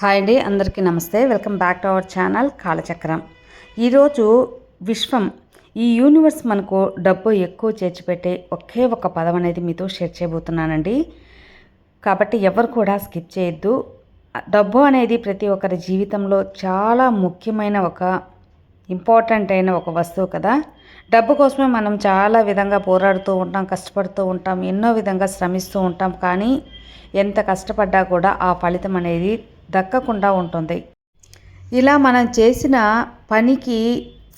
Hi అండి అందరికీ నమస్తే. Welcome back to our channel Kalachakram. ఈరోజు విశ్వం ఈ యూనివర్స్ మనకు డబ్బు ఎక్కువ చేర్చిపెట్టే ఒకే ఒక పదం అనేది మీతో షేర్ చేయబోతున్నానండి. కాబట్టి ఎవరు కూడా స్కిప్ చేయొద్దు. డబ్బు అనేది ప్రతి ఒక్కరి జీవితంలో చాలా ముఖ్యమైన ఒక ఇంపార్టెంట్ అయిన ఒక వస్తువు కదా. డబ్బు కోసమే మనం చాలా విధంగా పోరాడుతూ ఉంటాం కష్టపడుతూ ఉంటాం ఎన్నో విధంగా శ్రమిస్తూ ఉంటాం. కానీ ఎంత కష్టపడ్డా కూడా ఆ ఫలితం అనేది దక్కకుండా ఉంటుంది. ఇలా మనం చేసిన పనికి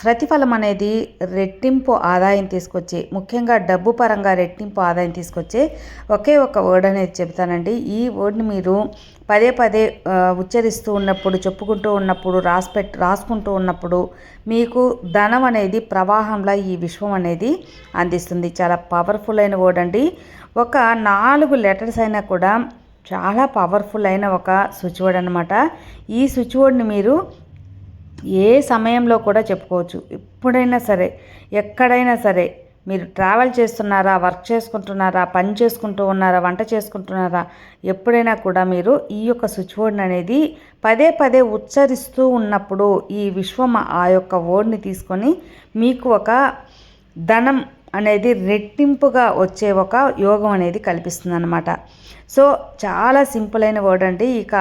ప్రతిఫలం అనేది రెట్టింపు ఆదాయం తీసుకొచ్చే ముఖ్యంగా డబ్బు పరంగా రెట్టింపు ఆదాయం తీసుకొచ్చే ఒకే ఒక వర్డ్ అనేది చెప్తానండి ఈ వర్డ్ని మీరు పదే పదే ఉచ్చరిస్తూ ఉన్నప్పుడు చెప్పుకుంటూ ఉన్నప్పుడు రాసిపెట్ రాసుకుంటూ ఉన్నప్పుడు మీకు ధనం అనేది ప్రవాహంలో ఈ విశ్వం అనేది అందిస్తుంది. చాలా పవర్ఫుల్ అయిన వర్డ్ అండి. ఒక నాలుగు లెటర్స్ అయినా కూడా చాలా పవర్ఫుల్ అయిన ఒక స్విచ్ బోర్డ్ అనమాట ఈ స్విచ్ బోర్డ్ని మీరు ఏ సమయంలో కూడా చెప్పుకోవచ్చు. ఎప్పుడైనా సరే ఎక్కడైనా సరే మీరు ట్రావెల్ చేస్తున్నారా వర్క్ చేసుకుంటున్నారా పని చేసుకుంటూ ఉన్నారా వంట చేసుకుంటున్నారా ఎప్పుడైనా కూడా మీరు ఈ యొక్క స్విచ్ బోర్డ్ అనేది పదే పదే ఉచ్చరిస్తూ ఉన్నప్పుడు ఈ విశ్వం ఆ యొక్క వర్డ్ని తీసుకొని మీకు ఒక ధనం అనేది రెట్టింపుగా వచ్చే ఒక యోగం అనేది కల్పిస్తుంది అనమాట సో చాలా సింపుల్ అయిన వర్డ్ అండి. ఇక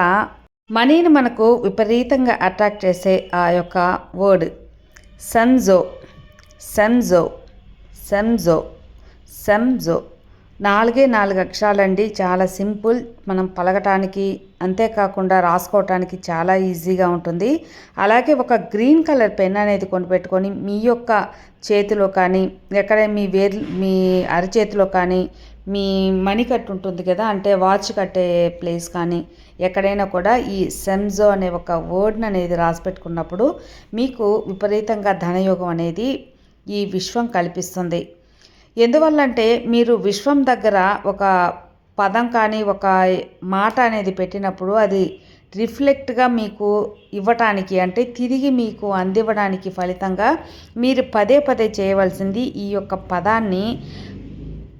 మనీని మనకు విపరీతంగా అట్రాక్ట్ చేసే ఆ యొక్క వర్డ్ సంజో సంజో సంజో సంజో. నాలుగే నాలుగు అక్షరాలండి. చాలా సింపుల్. మనం పలకటానికి అంతేకాకుండా రాసుకోవటానికి చాలా ఈజీగా ఉంటుంది. అలాగే ఒక గ్రీన్ కలర్ పెన్ అనేది కొనిపెట్టుకొని మీ యొక్క చేతిలో కానీ ఎక్కడ మీ వేర్ మీ అరచేతిలో కానీ మీ మణికట్టు కట్టు ఉంటుంది కదా అంటే వాచ్ కట్టే ప్లేస్ కానీ ఎక్కడైనా కూడా ఈ సెమ్జో అనే ఒక వర్డ్ని అనేది రాసి పెట్టుకున్నప్పుడు మీకు విపరీతంగా ధనయోగం అనేది ఈ విశ్వం కల్పిస్తుంది. ఎందువల్లంటే మీరు విశ్వం దగ్గర ఒక పదం కానీ ఒక మాట అనేది పెట్టినప్పుడు అది రిఫ్లెక్ట్గా మీకు ఇవ్వటానికి అంటే తిరిగి మీకు అందివ్వడానికి ఫలితంగా మీరు పదే పదే చేయవలసింది ఈ యొక్క పదాన్ని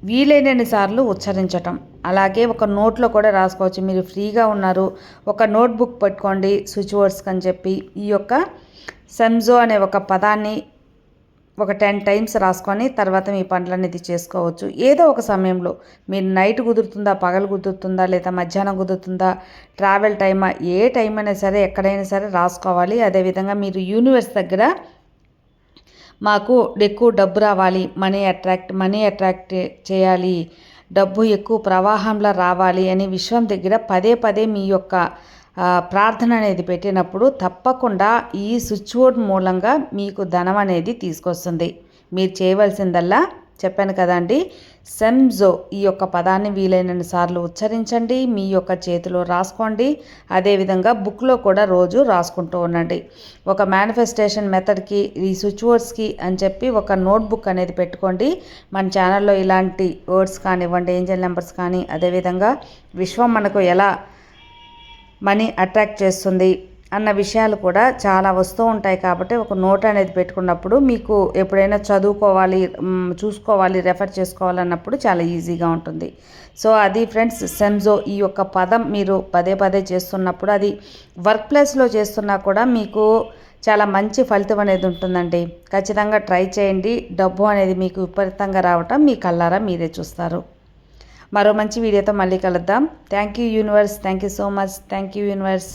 వీలైనన్ని సార్లు ఉచ్చరించటం. అలాగే ఒక నోట్లో కూడా రాసుకోవచ్చు. మీరు ఫ్రీగా ఉన్నారు. ఒక నోట్బుక్ పెట్టుకోండి. స్విచ్ వర్డ్స్ అని చెప్పి ఈ యొక్క సెమ్జో అనే ఒక పదాన్ని ఒక టెన్ టైమ్స్ రాసుకొని తర్వాత మీ పనులు అనేది చేసుకోవచ్చు. ఏదో ఒక సమయంలో. మీరు నైట్ కుదురుతుందా పగలు కుదురుతుందా లేదా మధ్యాహ్నం కుదురుతుందా ట్రావెల్ టైమా ఏ టైం అయినా సరే ఎక్కడైనా సరే రాసుకోవాలి. అదేవిధంగా మీరు యూనివర్స్ దగ్గర మాకు ఎక్కువ డబ్బు రావాలి. మనీ అట్రాక్ట్ మనీ అట్రాక్ట్ చేయాలి. డబ్బు ఎక్కువ ప్రవాహంలో రావాలి అని విశ్వం దగ్గర పదే పదే మీ యొక్క ప్రార్థన అనేది పెట్టినప్పుడు తప్పకుండా ఈ స్విచ్ బోర్డ్ మూలంగా మీకు ధనం అనేది తీసుకొస్తుంది. మీరు చేయవలసిందల్లా చెప్పాను కదండి సెమ్జో ఈ యొక్క పదాన్ని వీలైనన్ని సార్లు ఉచ్చరించండి మీ యొక్క చేతిలో రాసుకోండి అదేవిధంగా బుక్లో కూడా రోజు రాసుకుంటూ ఉండండి. ఒక మేనిఫెస్టేషన్ మెథడ్కి ఈ స్విచ్ వర్డ్స్కి అని చెప్పి ఒక నోట్బుక్ అనేది పెట్టుకోండి. మన ఛానల్లో ఇలాంటి వర్డ్స్ కానివ్వండి ఏంజల్ నెంబర్స్ కానీ అదేవిధంగా విశ్వం మనకు ఎలా మనీ అట్రాక్ట్ చేస్తుంది అన్న విషయాలు కూడా చాలా వస్తూ ఉంటాయి కాబట్టి ఒక నోట్ అనేది పెట్టుకున్నప్పుడు మీకు ఎప్పుడైనా చదువుకోవాలి చూసుకోవాలి రెఫర్ చేసుకోవాలన్నప్పుడు చాలా ఈజీగా ఉంటుంది. సో అది ఫ్రెండ్స్ సెమ్జో ఈ యొక్క పదం మీరు పదే పదే చేస్తున్నప్పుడు అది వర్క్ ప్లేస్లో చేస్తున్నా కూడా మీకు చాలా మంచి ఫలితం అనేది ఉంటుందండి. ఖచ్చితంగా ట్రై చేయండి. డబ్బు అనేది మీకు విపరీతంగా రావటం మీ కల్లారా మీరే చూస్తారు. మరో మంచి వీడియోతో మళ్ళీ కలుద్దాం. Thank you universe thank you so much thank you universe